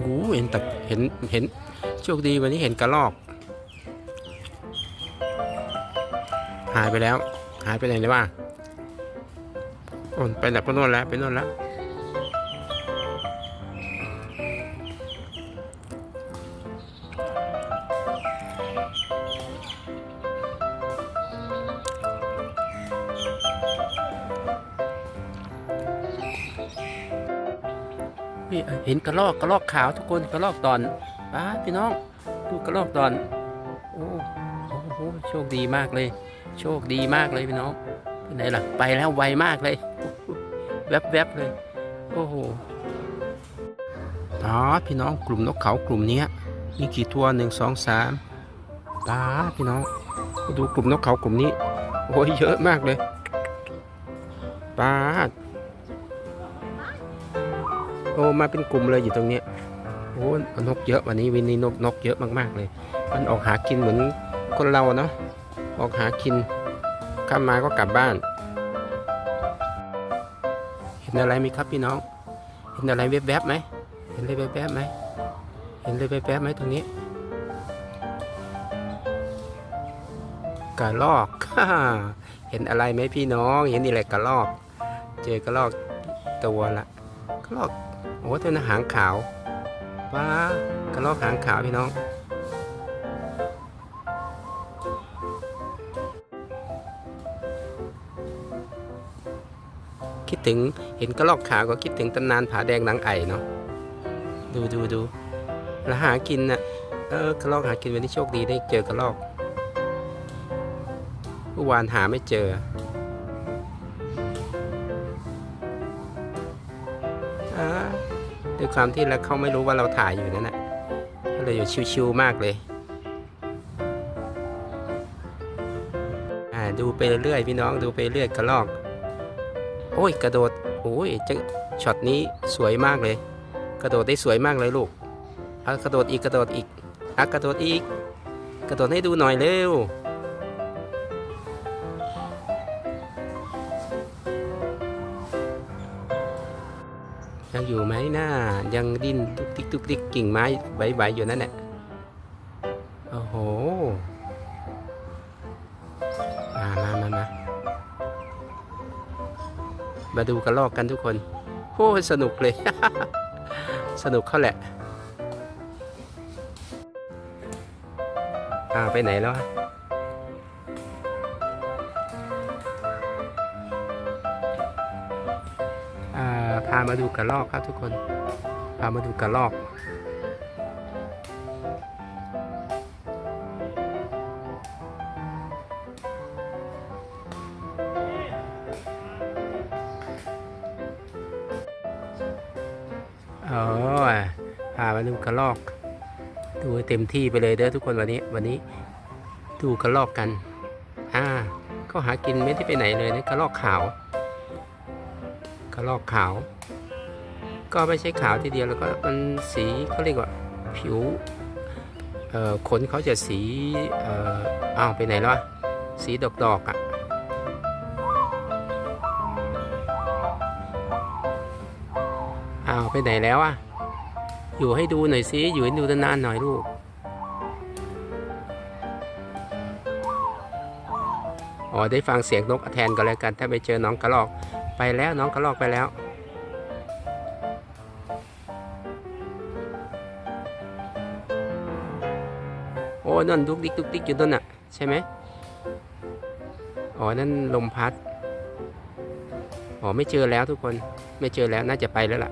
โอ้เห็นแต่เห็นเห็นโชคดีวันนี้เห็นกระลอก หายไปแล้ว หายไปไหนเลยว่าโอนไปไหนไปโน่นแล้วไปโน่นแล้ว นี่เห็นกระรอกกระรอกขาวทุกคนกระรอกตอนป้าพี่น้องดูกระรอกตอนโอ้โหโชคดีมากเลย โชคดีมากเลยพี่น้องไปไหนล่ะไปแล้วไวมากเลย แวบๆเลย โอ้โหอ๋อพี่น้องกลุ่มนกเขากลุ่มนี้มีกี่ตัวหนึ่งสองสามป้าพี่น้องดูกลุ่มนกเขากลุ่มนี้ โอ้ยเยอะมากเลยป้า โอ้มาเป็นกลุ่มเลยอยู่ตรงเนี้ยโอ้นกเยอะวันนี้วินนี้นกนกเยอะมากๆเลย มันออกหากินเหมือนคนเราเนาะออกหากินข้ามมาก็กลับบ้าน เห็นอะไรไหมครับพี่น้อง เห็นอะไรแวบๆไหมเห็นอะไรแวบๆไหมเห็นอะไรแวบๆไหมตรงนี้กระลอก เห็นอะไรไหมพี่น้อง เห็นนี่แหละกระลอก เจอกระลอกตัวละ กระลอกโอ้ตัวนั้นหางขาวว้ากระรอกหางขาวพี่น้อง คิดถึงเห็นกระรอกขาวก็คิดถึงตำนานผาแดงนางไอ่เนาะดูดูดูแล้วหากินน่ะเออกระรอกหากินวันนี้โชคดีได้เจอกระรอกเมื่อวานหาไม่เจอ ด้วยความที่แล้วเขาไม่รู้ว่าเราถ่ายอยู่นั่นแหละก็เลยอยู่ชิวๆมากเลยดูไปเรื่อยพี่น้องดูไปเรื่อยกระลอก โอ้ยกระโดดโอ้ยจะช็อตนี้สวยมากเลย กระโดดได้สวยมากเลยลูกเอากระโดดอีกกระโดดอีกอะกระโดดอีก กระโดดให้ดูหน่อยเร็ว ยังอยู่ไหมหน้ายังดิ้นตุกติกตุกติกกิ่งไม้ใบๆอยู่นั่นแหละโอ้โหมามามามามาดูกระลอกกันทุกคนโอ้สนุกเลย สนุกเขาแหละอ่าไปไหนแล้วอะ พามาดูกระลอกครับทุกคน พามาดูกระลอกอ๋อพามาดูกระลอก ดูเต็มที่ไปเลยเด้อทุกคนวันนี้ วันนี้ดูกระลอกกัน อ่า ก็หากินไม่ได้ไปไหนเลยนะกระลอกขาว ระลอกขาว ก็ไม่ใช่ขาวทีเดียวแล้วก็มันสีเขาเรียกว่าผิวขนเขาจะสีอ้าวไปไหนแล้ววะสีดอกดอกๆอะ่ะอ้าวไปไหนแล้วอะอยู่ให้ดูหน่อยสิอยู่ให้ดูนานๆหน่อยลูกอ๋อได้ฟังเสียงนกแทนก็แล้วกัน ถ้าไปเจอน้องกระรอก ไปแล้วน้องกระลอกไปแล้ว โอ้นั่นดุกดิกดุกดิกอยู่ต้นน่ะใช่ไหมอ๋อนั่นลมพัด อ๋อไม่เจอแล้วทุกคนไม่เจอแล้วน่าจะไปแล้วล่ะ